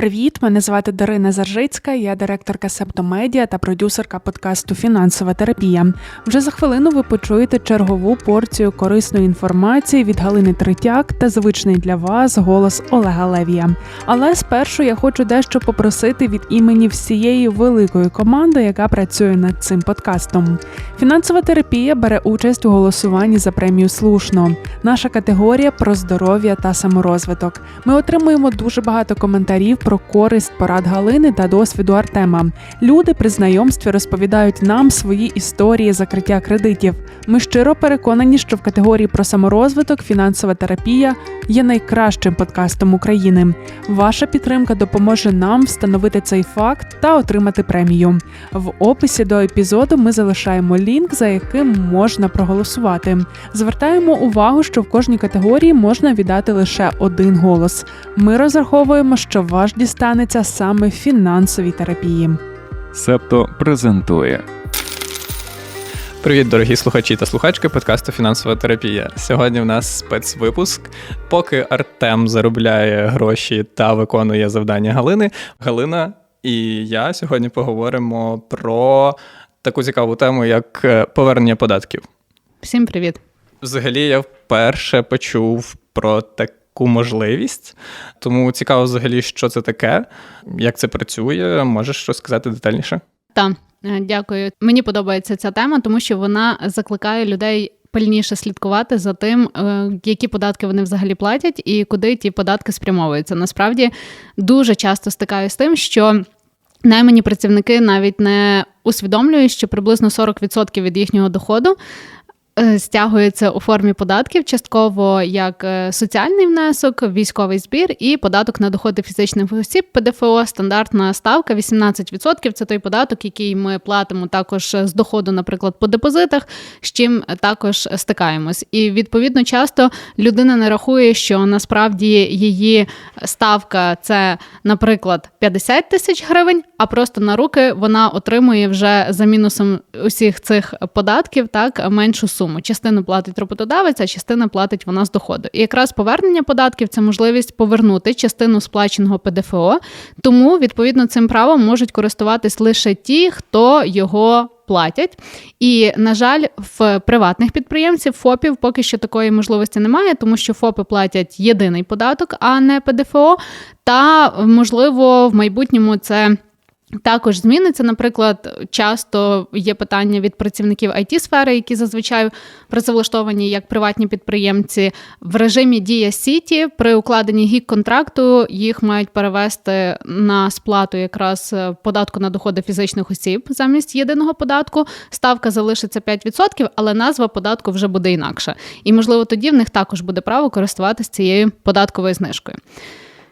Привіт, мене звати Дарина Заржицька, я директорка Септомедіа та продюсерка подкасту Фінансова терапія. Вже за хвилину ви почуєте чергову порцію корисної інформації від Галини Третяк та звичний для вас голос Олега Левія. Але спершу я хочу дещо попросити від імені всієї великої команди, яка працює над цим подкастом. Фінансова терапія бере участь у голосуванні за премію Слушно. Наша категорія про здоров'я та саморозвиток. Ми отримуємо дуже багато коментарів про користь порад Галини та досвіду Артема. Люди при знайомстві розповідають нам свої історії закриття кредитів. Ми щиро переконані, що в категорії про саморозвиток фінансова терапія є найкращим подкастом України. Ваша підтримка допоможе нам встановити цей факт та отримати премію. В описі до епізоду ми залишаємо лінк, за яким можна проголосувати. Звертаємо увагу, що в кожній категорії можна віддати лише один голос. Ми розраховуємо, що ваш дістанеться саме фінансовій терапії. Септо презентує Привіт, дорогі слухачі та слухачки подкасту Фінансова терапія. Сьогодні в нас спецвипуск. Поки Артем заробляє гроші та виконує завдання Галини, Галина і я сьогодні поговоримо про таку цікаву тему, як е, повернення податків. Всім привіт. Взагалі, я вперше почув про таку можливість, тому цікаво, взагалі, що це таке, як це працює. Можеш щось сказати детальніше? Так, дякую. Мені подобається ця тема, тому що вона закликає людей. Пильніше слідкувати за тим, е, які податки вони взагалі платять, і куди ті податки спрямовуються. Насправді дуже часто стикаюся з тим, що наймані працівники навіть не усвідомлюють, що приблизно 40% від їхнього доходу е, стягується у формі податків, частково як е, соціальний внесок, військовий збір і податок на доходи фізичних осіб ПДФО. Стандартна ставка 18%. Це той податок, який ми платимо також з доходу, наприклад, по депозитах, з чим також стикаємось. І відповідно часто людина не рахує, що насправді її ставка це, наприклад, 50 тисяч гривень, а просто на руки вона отримує вже за мінусом усіх цих податків так меншу суму. Частину платить роботодавець, а частина платить вона з доходу. І якраз повернення податків це можливість повернути частину сплаченого ПДФО. Тому відповідно цим правом можуть користуватись лише ті, хто його. Платять, і на жаль, в приватних підприємців ФОПів поки що такої можливості немає, тому що ФОПи платять єдиний податок, а не ПДФО. Та можливо в майбутньому це. Також зміниться, наприклад, часто є питання від працівників it сфери які зазвичай працевлаштовані як приватні підприємці в режимі Дія Сіті при укладенні гік контракту їх мають перевести на сплату якраз податку на доходи фізичних осіб замість єдиного податку. Ставка залишиться 5%, але назва податку вже буде інакша. І можливо тоді в них також буде право користуватися цією податковою знижкою.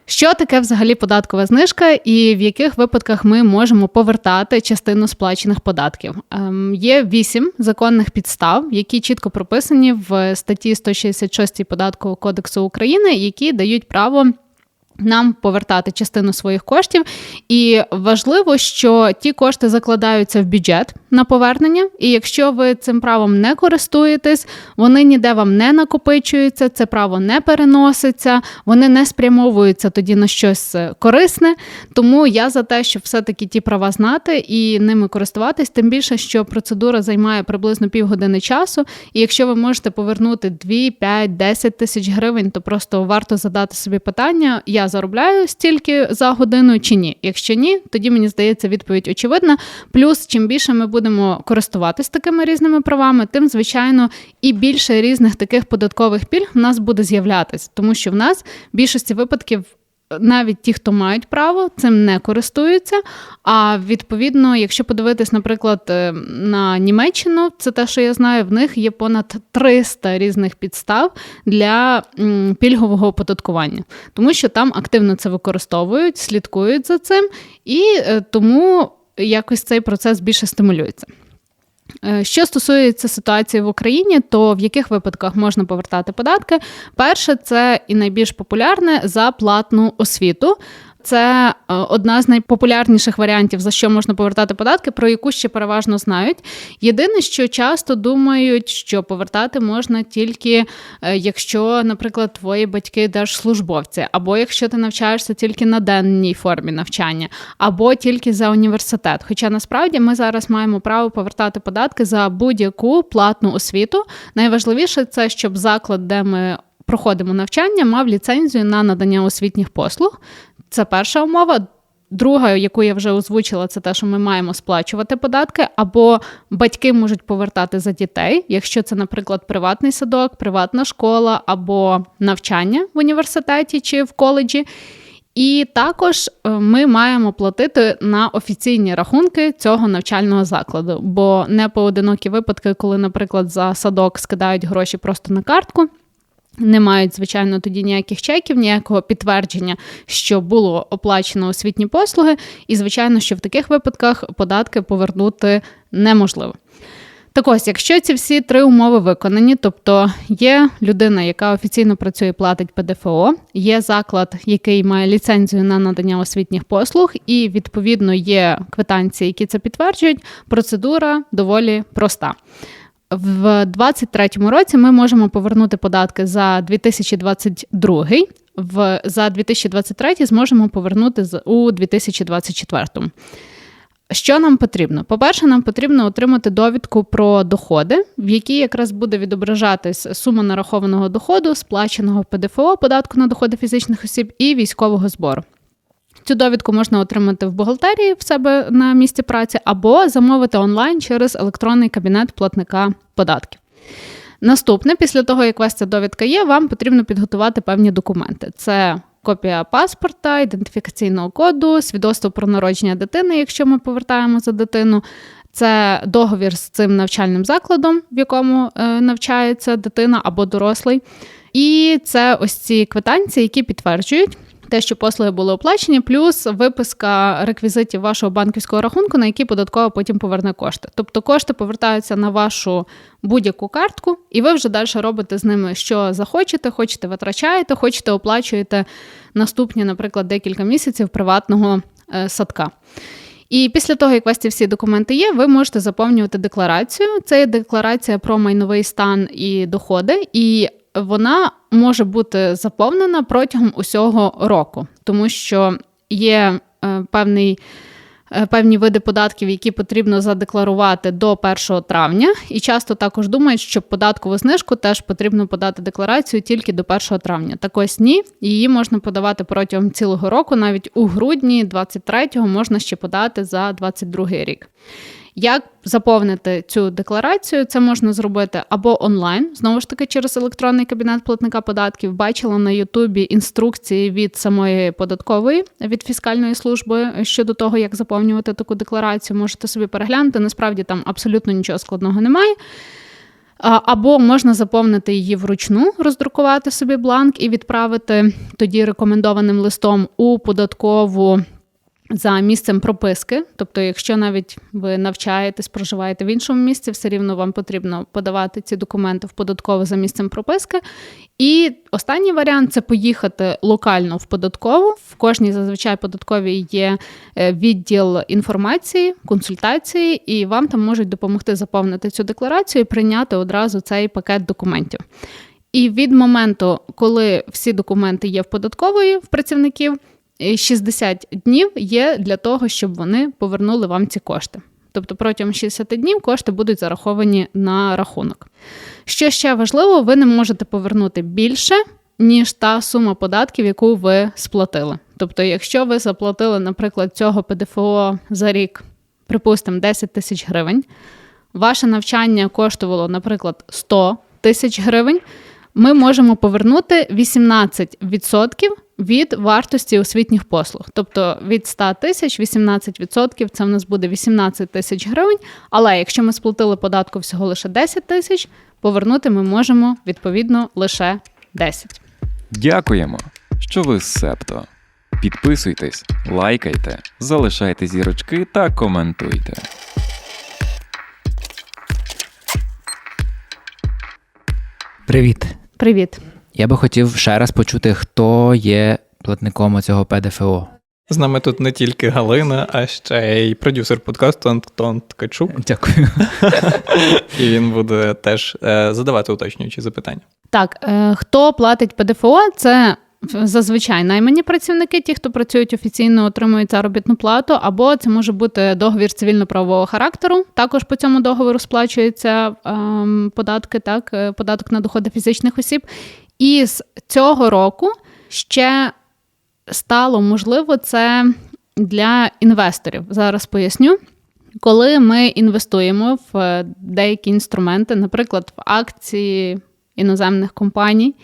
Що таке взагалі податкова знижка, і в яких випадках ми можемо повертати частину сплачених податків? Ем, Є вісім законних підстав, які чітко прописані в статті 166 податкового кодексу України, які дають право. Нам повертати частину своїх коштів, і важливо, що ті кошти закладаються в бюджет на повернення. І якщо ви цим правом не користуєтесь, вони ніде вам не накопичуються, це право не переноситься, вони не спрямовуються тоді на щось корисне. Тому я за те, щоб все-таки ті права знати і ними користуватись, тим більше, що процедура займає приблизно півгодини часу. І якщо ви можете повернути 2, 5, 10 тисяч гривень, то просто варто задати собі питання. Я заробляю стільки за годину чи ні. Якщо ні, тоді мені здається відповідь очевидна. Плюс, чим більше ми будемо користуватись такими різними правами, тим звичайно і більше різних таких податкових пільг в нас буде з'являтися, тому що в нас в більшості випадків. Навіть ті, хто мають право, цим не користуються. А відповідно, якщо подивитись, наприклад, е, на Німеччину, це те, що я знаю, в них є понад 300 різних підстав для пільгового оподаткування, тому що там активно це використовують, слідкують за цим, і е, тому якось цей процес більше стимулюється. Що стосується ситуації в Україні, то в яких випадках можна повертати податки? Перше, це і найбільш популярне за платну освіту. Це е, одна з найпопулярніших варіантів, за що можна повертати податки, про яку ще переважно знають. Єдине, що часто думають, що повертати можна тільки е, якщо, наприклад, твої батьки держслужбовці, або якщо ти навчаєшся тільки на денній формі навчання, або тільки за університет. Хоча насправді ми зараз маємо право повертати податки за будь-яку платну освіту. Найважливіше це, щоб заклад, де ми проходимо навчання, мав ліцензію на надання освітніх послуг. Це перша умова. Друга, яку я вже озвучила, це те, що ми маємо сплачувати податки, або батьки можуть повертати за дітей, якщо це, наприклад, приватний садок, приватна школа або навчання в університеті чи в коледжі. І також е, ми маємо платити на офіційні рахунки цього навчального закладу, бо не поодинокі випадки, коли, наприклад, за садок скидають гроші просто на картку. Не мають, звичайно, тоді ніяких чеків, ніякого підтвердження, що було оплачено освітні послуги, і, звичайно, що в таких випадках податки повернути неможливо. Так ось, якщо ці всі три умови виконані, тобто є людина, яка офіційно працює, платить ПДФО, є заклад, який має ліцензію на надання освітніх послуг, і відповідно є квитанції, які це підтверджують, процедура доволі проста. В 2023 році ми можемо повернути податки за 2022, в, за 2023 зможемо повернути у 2024. Що нам потрібно? По-перше, нам потрібно отримати довідку про доходи, в якій якраз буде відображатись сума нарахованого доходу, сплаченого ПДФО, податку на доходи фізичних осіб і військового збору. Цю довідку можна отримати в бухгалтерії в себе на місці праці або замовити онлайн через електронний кабінет платника податків. Наступне, після того, як у вас ця довідка є, вам потрібно підготувати певні документи. Це копія паспорта, ідентифікаційного коду, свідоцтво про народження дитини, якщо ми повертаємо за дитину. Це договір з цим навчальним закладом, в якому е, навчається дитина або дорослий. І це ось ці квитанції, які підтверджують те, що послуги були оплачені, плюс виписка реквізитів вашого банківського рахунку, на які податково потім поверне кошти. Тобто кошти повертаються на вашу будь-яку картку, і ви вже далі робите з ними, що захочете, хочете витрачаєте, хочете оплачуєте наступні, наприклад, декілька місяців приватного е, садка. І після того, як у вас ці всі документи є, ви можете заповнювати декларацію. Це є декларація про майновий стан і доходи, і вона може бути заповнена протягом усього року, тому що є е, певний. е, Певні види податків, які потрібно задекларувати до 1 травня, і часто також думають, що податкову знижку теж потрібно подати декларацію тільки до 1 травня. Так ось ні, її можна подавати протягом цілого року, навіть у грудні 23-го можна ще подати за 22 рік. Як заповнити цю декларацію? Це можна зробити або онлайн, знову ж таки, через електронний кабінет платника податків. Бачила на Ютубі інструкції від самої податкової від фіскальної служби щодо того, як заповнювати таку декларацію. Можете собі переглянути. Насправді там абсолютно нічого складного немає. Або можна заповнити її вручну, роздрукувати собі бланк і відправити тоді рекомендованим листом у податкову за місцем прописки. Тобто, якщо навіть ви навчаєтесь, проживаєте в іншому місці, все рівно вам потрібно подавати ці документи в податкову за місцем прописки. І останній варіант це поїхати локально в податкову. В кожній зазвичай податковій є е, відділ інформації, консультації, і вам там можуть допомогти заповнити цю декларацію і прийняти одразу цей пакет документів. І від моменту, коли всі документи є в податкової в працівників, 60 днів є для того, щоб вони повернули вам ці кошти. Тобто протягом 60 днів кошти будуть зараховані на рахунок. Що ще важливо, ви не можете повернути більше, ніж та сума податків, яку ви сплатили. Тобто, якщо ви заплатили, наприклад, цього ПДФО за рік, припустимо, 10 тисяч гривень, ваше навчання коштувало, наприклад, 100 тисяч гривень, ми можемо повернути 18% від вартості освітніх послуг. Тобто від 100 тисяч 18% це в нас буде 18 тисяч гривень. Але якщо ми сплатили податку всього лише 10 тисяч, повернути ми можемо відповідно лише 10. Дякуємо, що ви Септо. Підписуйтесь, лайкайте, залишайте зірочки та коментуйте. Привіт. Привіт! Я би хотів ще раз почути, хто є платником цього ПДФО. З нами тут не тільки Галина, а ще й продюсер подкасту Антон Ткачук. Дякую. І він буде теж е, задавати уточнюючі запитання. Так, е, хто платить ПДФО, це зазвичай наймані працівники, ті, хто працюють офіційно, отримують заробітну плату, або це може бути договір цивільно-правового характеру. Також по цьому договору сплачуються ем, податки, так, е, податок на доходи фізичних осіб. І з цього року ще стало можливо це для інвесторів. Зараз поясню. Коли ми інвестуємо в е, деякі інструменти, наприклад, в акції іноземних компаній,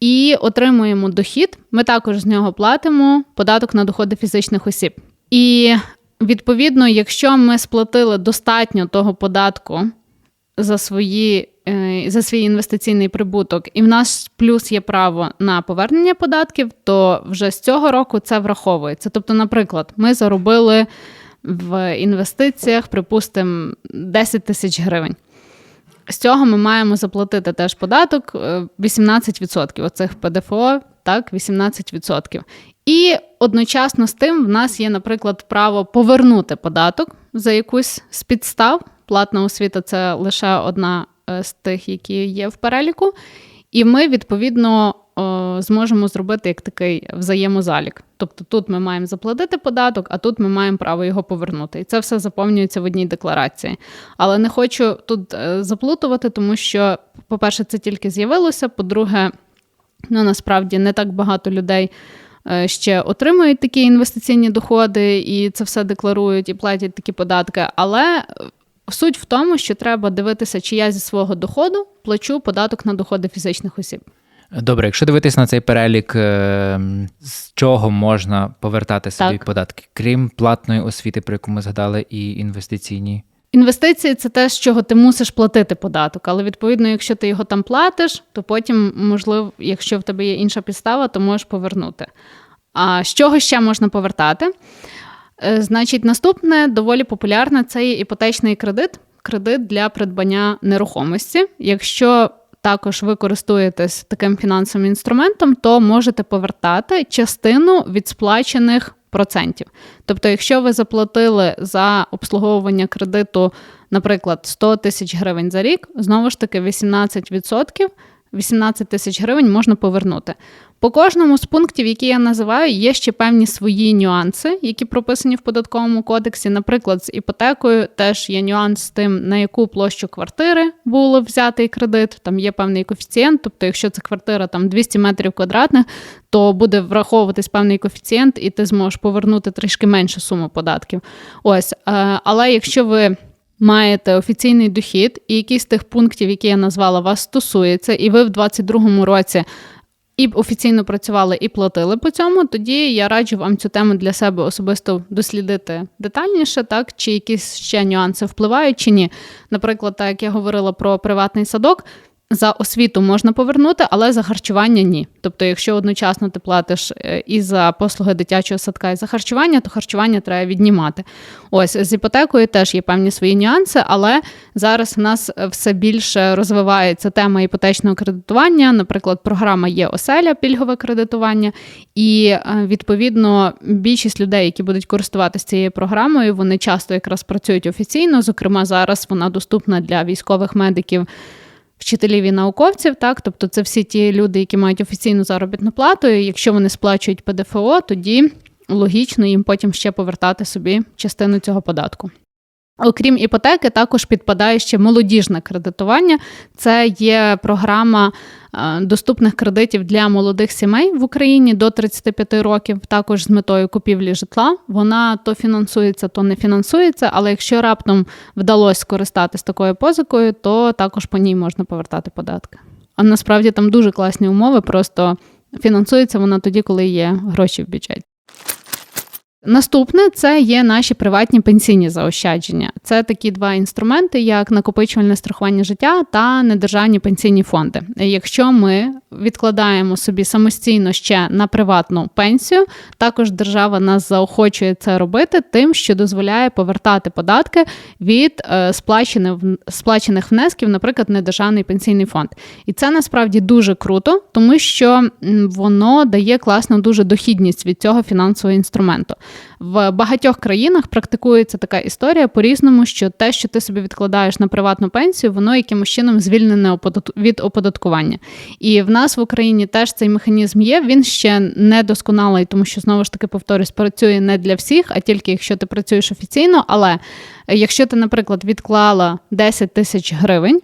і отримуємо дохід, ми також з нього платимо податок на доходи фізичних осіб. І відповідно, якщо ми сплатили достатньо того податку за свої. е, За свій інвестиційний прибуток, і в нас плюс є право на повернення податків, то вже з цього року це враховується. Тобто, наприклад, ми заробили в інвестиціях, припустимо, 10 тисяч гривень. З цього ми маємо заплатити теж податок е, 18%. Оцих ПДФО, так, 18%. І одночасно з тим в нас є, наприклад, право повернути податок за якусь з підстав. Платна освіта це лише одна е, з тих, які є в переліку. І ми, відповідно, зможемо зробити як такий взаємозалік. Тобто тут ми маємо заплатити податок, а тут ми маємо право його повернути. І це все заповнюється в одній декларації. Але не хочу тут е, заплутувати, тому що, по-перше, це тільки з'явилося. По-друге, ну насправді не так багато людей. е, Ще отримують такі інвестиційні доходи, і це все декларують і платять такі податки. Але е, суть в тому, що треба дивитися, чи я зі свого доходу плачу податок на доходи фізичних осіб. Добре, якщо дивитись на цей перелік, е, з чого можна повертати собі Так. податки, крім платної освіти, про яку ми згадали, і інвестиційні. Інвестиції це те, з чого ти мусиш платити податок. Але відповідно, якщо ти його там платиш, то потім, можливо, якщо в тебе є інша підстава, то можеш повернути. А з чого ще можна повертати? Е, Значить, наступне доволі популярне це є іпотечний кредит, кредит для придбання нерухомості. Якщо також ви користуєтесь таким фінансовим інструментом, то можете повертати частину від сплачених процентів. Тобто, якщо ви заплатили за обслуговування кредиту, наприклад, 100 тисяч гривень за рік, знову ж таки 18%, 18 тисяч гривень можна повернути. По кожному з пунктів, які я називаю, є ще певні свої нюанси, які прописані в податковому кодексі. Наприклад, з іпотекою теж є нюанс з тим, на яку площу квартири було взятий кредит. Там є певний коефіцієнт. Тобто, якщо це квартира там 200 метрів квадратних, то буде враховуватись певний коефіцієнт, і ти зможеш повернути трішки меншу суму податків. Ось, е, але якщо ви маєте офіційний дохід, і якийсь з тих пунктів, які я назвала, вас стосується, і ви в 2022 році і офіційно працювали і платили по цьому, тоді я раджу вам цю тему для себе особисто дослідити детальніше, так чи якісь ще нюанси впливають чи ні. Наприклад, так як я говорила про приватний садок. За освіту можна повернути, але за харчування ні. Тобто, якщо одночасно ти платиш е, і за послуги дитячого садка, і за харчування, то харчування треба віднімати. Ось з іпотекою теж є певні свої нюанси, але зараз в нас все більше розвивається тема іпотечного кредитування. Наприклад, програма є оселя, пільгове кредитування, і е, відповідно більшість людей, які будуть користуватися цією програмою, вони часто якраз працюють офіційно. Зокрема, зараз вона доступна для військових медиків вчителів і науковців, так тобто це всі ті люди, які мають офіційну заробітну плату. І якщо вони сплачують ПДФО, тоді логічно їм потім ще повертати собі частину цього податку. Окрім іпотеки, також підпадає ще молодіжне кредитування. Це є програма е, доступних кредитів для молодих сімей в Україні до 35 років, також з метою купівлі житла. Вона то фінансується, то не фінансується. Але якщо раптом вдалося скористатись такою позикою, то також по ній можна повертати податки. А насправді там дуже класні умови, просто фінансується вона тоді, коли є гроші в бюджеті. Наступне це є наші приватні пенсійні заощадження. Це такі два інструменти, як накопичувальне страхування життя та недержавні пенсійні фонди. Якщо ми відкладаємо собі самостійно ще на приватну пенсію. Також держава нас заохочує це робити, тим, що дозволяє повертати податки від е, сплачених, сплачених внесків, наприклад, недержавний пенсійний фонд. І це насправді дуже круто, тому що воно дає класну дуже дохідність від цього фінансового інструменту. В багатьох країнах практикується така історія по-різному, що те, що ти собі відкладаєш на приватну пенсію, воно якимось чином звільнене від оподаткування. І в нас в Україні теж цей механізм є. Він ще не досконалий, тому що знову ж таки повторюсь, працює не для всіх, а тільки якщо ти працюєш офіційно. Але якщо ти, наприклад, відклала 10 тисяч гривень.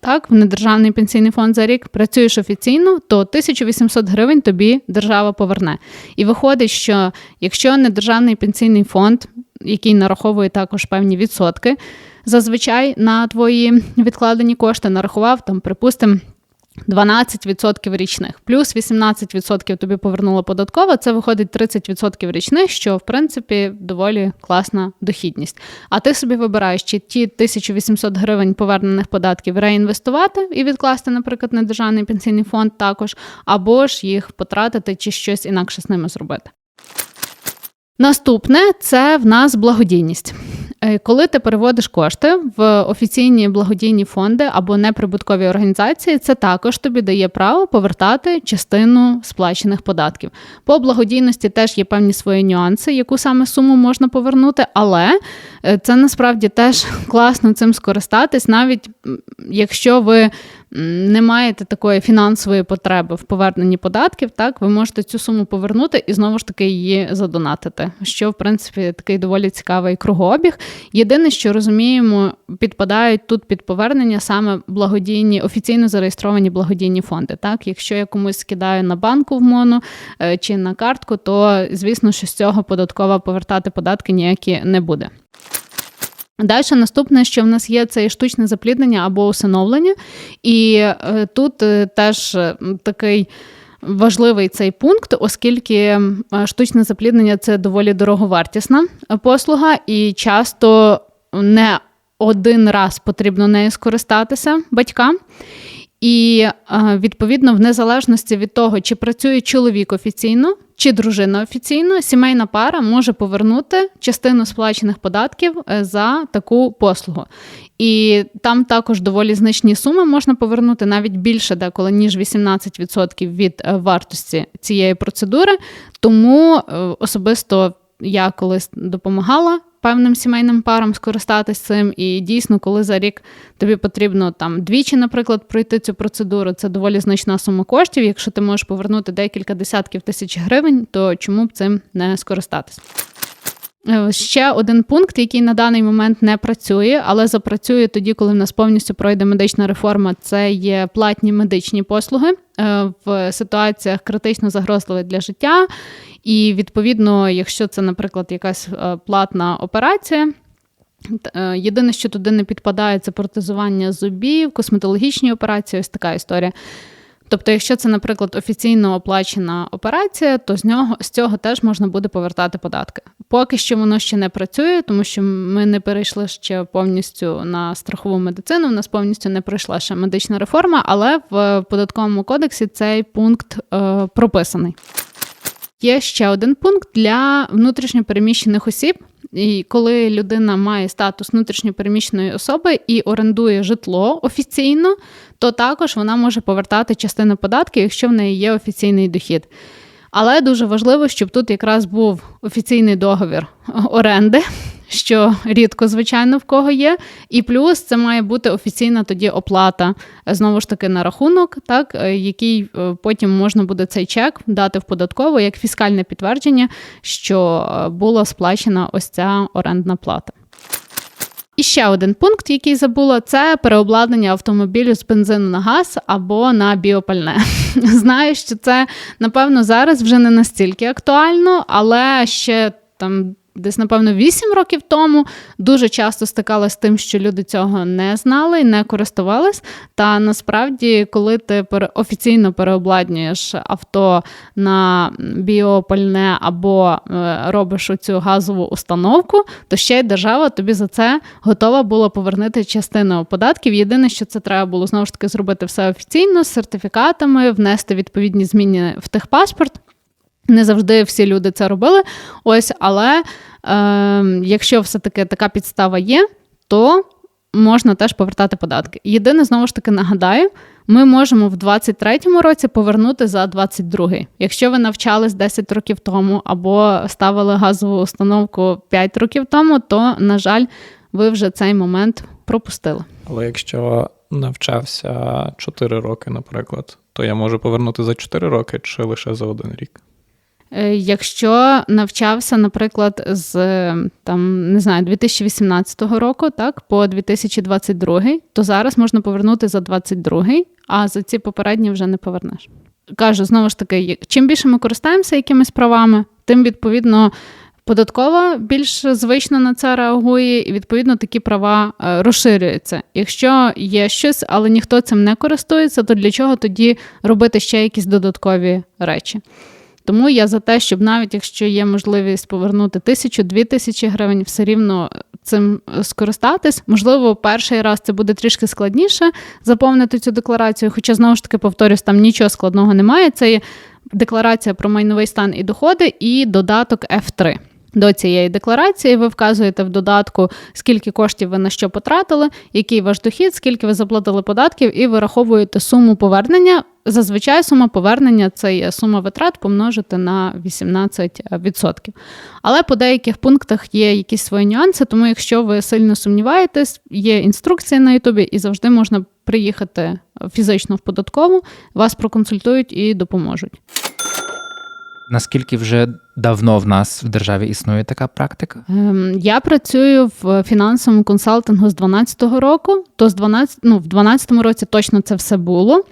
Так, в недержавний пенсійний фонд за рік працюєш офіційно, то 1800 гривень тобі держава поверне. І виходить, що якщо недержавний пенсійний фонд, який нараховує також певні відсотки, зазвичай на твої відкладені кошти нарахував там, припустимо. 12% річних, плюс 18% тобі повернула податкова, це виходить 30% річних, що в принципі доволі класна дохідність. А ти собі вибираєш, чи ті 1800 гривень повернених податків реінвестувати і відкласти, наприклад, на державний пенсійний фонд також, або ж їх потратити чи щось інакше з ними зробити. Наступне це в нас благодійність. Е, Коли ти переводиш кошти в офіційні благодійні фонди або неприбуткові організації, це також тобі дає право повертати частину сплачених податків. По благодійності теж є певні свої нюанси, яку саме суму можна повернути, але е, це насправді теж класно цим скористатись, навіть якщо ви не маєте такої фінансової потреби в поверненні податків, так ви можете цю суму повернути і знову ж таки її задонатити, що в принципі такий доволі цікавий кругообіг. Єдине, що розуміємо, підпадають тут під повернення саме благодійні, офіційно зареєстровані благодійні фонди. Так, якщо я комусь скидаю на банку в моно е, чи на картку, то звісно, що з цього податкова повертати податки ніякі не буде. Далі наступне, що в нас є, це штучне запліднення або усиновлення. І е, тут е, теж е, такий важливий цей пункт, оскільки штучне запліднення це доволі дороговартісна послуга, і часто не один раз потрібно нею скористатися батькам. І е, відповідно, в незалежності від того, чи працює чоловік офіційно, чи дружина офіційно, сімейна пара може повернути частину сплачених податків е, за таку послугу. І там також доволі значні суми можна повернути навіть більше деколи, ніж 18% від е, вартості цієї процедури. Тому особисто я колись допомагала певним сімейним парам скористатись цим. І дійсно, коли за рік тобі потрібно там двічі, наприклад, пройти цю процедуру, це доволі значна сума коштів. Якщо ти можеш повернути декілька десятків тисяч гривень, то чому б цим не скористатись? Е, Ще один пункт, який на даний момент не працює, але запрацює тоді, коли в нас повністю пройде медична реформа, це є платні медичні послуги е, в ситуаціях критично загрозливих для життя. І відповідно, якщо це, наприклад, якась е, платна операція. Єдине, що туди не підпадає, це протезування зубів, косметологічні операції, ось така історія. Тобто, якщо це, наприклад, офіційно оплачена операція, то з нього з цього теж можна буде повертати податки. Поки що воно ще не працює, тому що ми не перейшли ще повністю на страхову медицину. У нас повністю не пройшла ще медична реформа, але в податковому кодексі цей пункт е, прописаний. Є ще один пункт для внутрішньопереміщених осіб. І коли людина має статус внутрішньопереміщеної особи і орендує житло офіційно, то також вона може повертати частину податків, якщо в неї є офіційний дохід. Але дуже важливо, щоб тут якраз був офіційний договір оренди, що рідко, звичайно, в кого є. І плюс це має бути офіційна тоді оплата знову ж таки на рахунок, так, е, який е, потім можна буде цей чек дати в податкову як фіскальне підтвердження, що е, була сплачена ось ця орендна плата. І ще один пункт, який забула, це переобладнання автомобілю з бензину на газ або на біопальне. Знаю, що це напевно зараз вже не настільки актуально, але ще там десь, напевно, 8 років тому дуже часто стикалася з тим, що люди цього не знали і не користувались. Та насправді, коли ти офіційно переобладнюєш авто на біопальне або е, робиш оцю газову установку, то ще й держава тобі за це готова була повернути частину податків. Єдине, що це треба було знову ж таки зробити все офіційно з сертифікатами, внести відповідні зміни в техпаспорт. Не завжди всі люди це робили. Ось, але е, якщо все-таки така підстава є, то можна теж повертати податки. Єдине, знову ж таки, нагадаю, ми можемо в 23-му році повернути за 22-й. Якщо ви навчались 10 років тому або ставили газову установку 5 років тому, то, на жаль, ви вже цей момент пропустили. Але якщо навчався 4 роки, наприклад, то я можу повернути за 4 роки чи лише за один рік. Е, Якщо навчався, наприклад, з там не знаю 2018 року, так по 2022, то зараз можна повернути за 22, а за ці попередні вже не повернеш. Кажу знову ж таки, чим більше ми користуємося якимись правами, тим відповідно. Податкова більш звично на це реагує, і відповідно такі права е, розширюються. Якщо є щось, але ніхто цим не користується, то для чого тоді робити ще якісь додаткові речі? Тому я за те, щоб навіть якщо є можливість повернути тисячу, дві тисячі гривень, все рівно цим е, скористатись. Можливо, перший раз це буде трішки складніше заповнити цю декларацію. Хоча знову ж таки повторюсь, там нічого складного немає. Це є декларація про майновий стан і доходи, і додаток F3. До цієї декларації ви вказуєте в додатку, скільки коштів ви на що потратили, який ваш дохід, скільки ви заплатили податків, і вираховуєте суму повернення. Зазвичай сума повернення це є сума витрат помножити на 18%. Але по деяких пунктах є якісь свої нюанси, тому якщо ви сильно сумніваєтесь, є інструкції на Ютубі, і завжди можна приїхати фізично в податкову, вас проконсультують і допоможуть. Наскільки вже давно в нас в державі існує така практика? Ем, Я працюю в фінансовому консалтингу з 12-го року, то з 12, ну, в 12-му році точно це все було,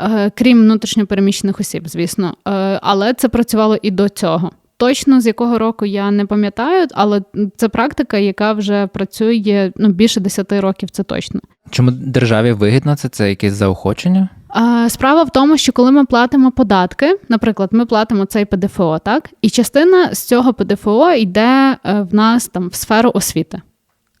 е, крім внутрішньопереміщених осіб, звісно. Е, Але це працювало і до цього. Точно з якого року я не пам'ятаю, але це практика, яка вже працює ну, більше 10 років, це точно. Чому державі вигідно це? Це якесь заохочення? Справа в тому, що коли ми платимо податки, наприклад, ми платимо цей ПДФО, так, і частина з цього ПДФО йде е, в нас там в сферу освіти.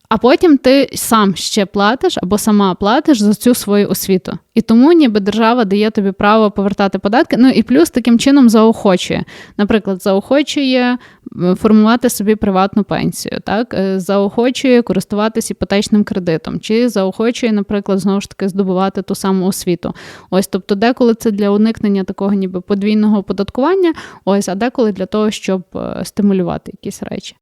А потім ти сам ще платиш або сама платиш за цю свою освіту. І тому ніби держава дає тобі право повертати податки. Ну і плюс таким чином заохочує. Наприклад, заохочує формувати собі приватну пенсію, так е, заохочує користуватись іпотечним кредитом, чи заохочує, наприклад, знову ж таки здобувати ту саму освіту. Ось, тобто, деколи це для уникнення такого ніби подвійного оподаткування, ось, а деколи для того, щоб е, стимулювати якісь речі.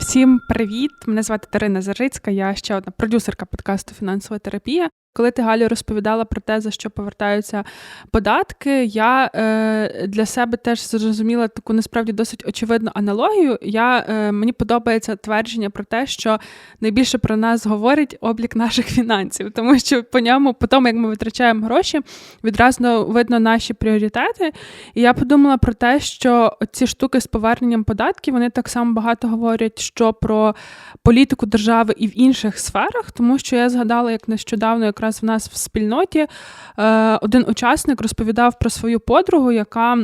Всім привіт! Мене звати Дарина Зарицька, я ще одна продюсерка подкасту Фінансова терапія. Коли ти Галю розповідала про те, за що повертаються податки, я е, для себе теж зрозуміла таку насправді досить очевидну аналогію. Я, е, Мені подобається твердження про те, що найбільше про нас говорить облік наших фінансів, тому що по ньому, по тому, як ми витрачаємо гроші, відразу видно наші пріоритети. І я подумала про те, що ці штуки з поверненням податків вони так само багато говорять, що про політику держави і в інших сферах, тому що я згадала, як нещодавно якраз в нас в спільноті е, один учасник розповідав про свою подругу, яка.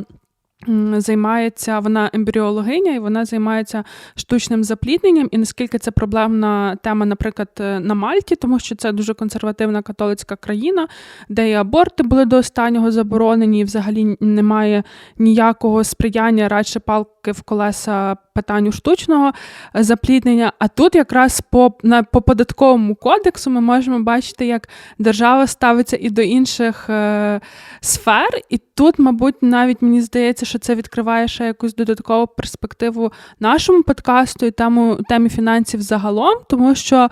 Займається вона ембріологиня, і вона займається штучним заплідненням. І наскільки це проблемна тема, наприклад, е, на Мальті, тому що це дуже консервативна католицька країна, де і аборти були до останнього заборонені, і взагалі немає ніякого сприяння, радше палки в колеса питанню штучного е, запліднення. А тут якраз по, на, по податковому кодексу ми можемо бачити, як держава ставиться і до інших е, сфер. І тут, мабуть, навіть мені здається, що це відкриває ще якусь додаткову перспективу нашому подкасту і тему, темі фінансів загалом, тому що.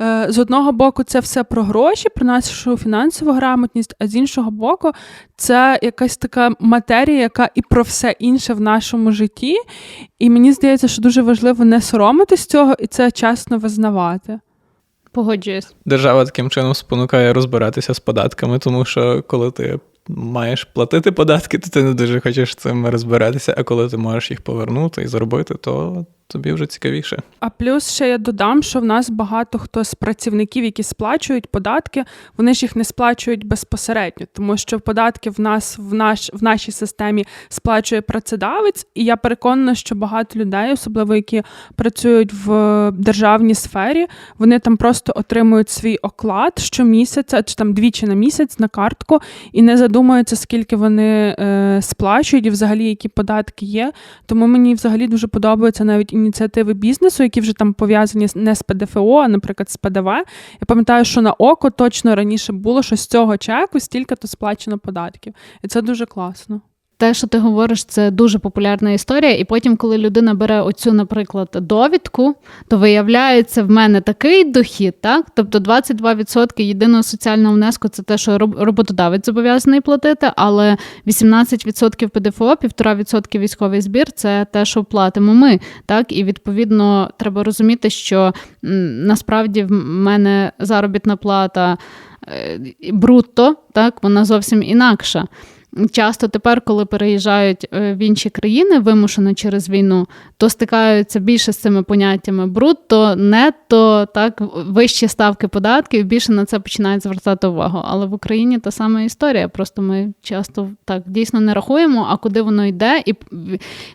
е, З одного боку, це все про гроші, про нашу фінансову грамотність, а з іншого боку, це якась така матерія, яка і про все інше в нашому житті. І мені здається, що дуже важливо не соромитись цього і це чесно визнавати. Погоджуюсь. Держава таким чином спонукає розбиратися з податками, тому що коли ти маєш платити податки, то ти не дуже хочеш цим розбиратися. А коли ти можеш їх повернути і зробити, то тобі вже цікавіше. А плюс ще я додам, що в нас багато хто з працівників, які сплачують податки, вони ж їх не сплачують безпосередньо, тому що податки в нас в наш в нашій системі сплачує працедавець, і я переконана, що багато людей, особливо які працюють в державній сфері, вони там просто отримують свій оклад щомісяця чи там двічі на місяць на картку і не задумуються, скільки вони е, сплачують, і взагалі які податки є. Тому мені взагалі дуже подобаються навіть ініціативи бізнесу, які вже там пов'язані не з ПДФО, а, наприклад, з ПДВ. Я пам'ятаю, що на око точно раніше було, що з цього чеку стільки-то сплачено податків. І це дуже класно. Те, що ти говориш, це дуже популярна історія. І потім, коли людина бере оцю, наприклад, довідку, то виявляється, в мене такий дохід, так? Тобто 22% єдиного соціального внеску це те, що роботодавець зобов'язаний платити, але 18% ПДФО, 1,5% військовий збір це те, що платимо ми. Так? І відповідно треба розуміти, що насправді в мене заробітна плата е, брутто, так, вона зовсім інакша. Часто тепер, коли переїжджають е, в інші країни вимушено через війну, то стикаються більше з цими поняттями брутто, нетто, так вищі ставки податків, більше на це починають звертати увагу. Але в Україні та сама історія. Просто ми часто так дійсно не рахуємо, а куди воно йде, і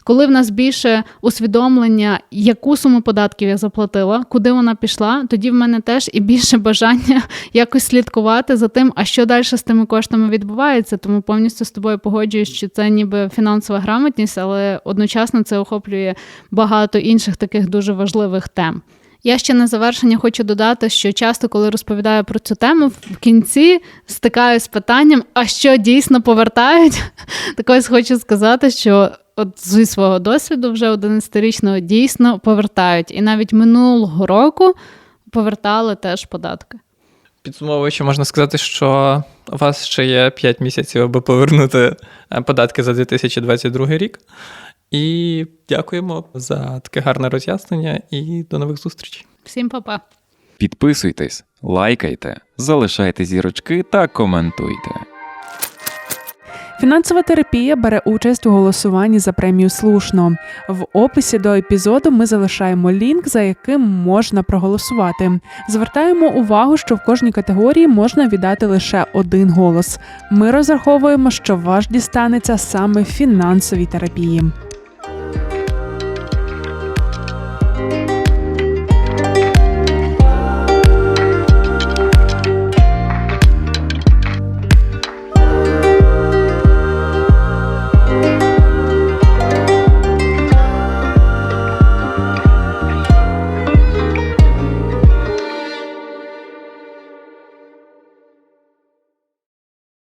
коли в нас більше усвідомлення, яку суму податків я заплатила, куди вона пішла, тоді в мене теж і більше бажання якось слідкувати за тим, а що далі з тими коштами відбувається. Тому повністю з тобою погоджуюсь, що це ніби фінансова грамотність, але одночасно це охоплює багато інших таких дуже важливих тем. Я ще на завершення хочу додати, що часто, коли розповідаю про цю тему, в кінці стикаюсь з питанням, а що дійсно повертають? Так ось хочу сказати, що от зі свого досвіду, вже 11-річного, дійсно повертають. І навіть минулого року повертали теж податки. Підсумовуючи, можна сказати, що у вас ще є 5 місяців, аби повернути е, податки за 2022 рік. І дякуємо за таке гарне роз'яснення і до нових зустрічей. Всім па-па! Підписуйтесь, лайкайте, залишайте зірочки та коментуйте. Фінансова терапія бере участь у голосуванні за премію слушно. В описі до епізоду ми залишаємо лінк, за яким можна проголосувати. Звертаємо увагу, що в кожній категорії можна віддати лише один голос. Ми розраховуємо, що ваш дістанеться саме фінансовій терапії.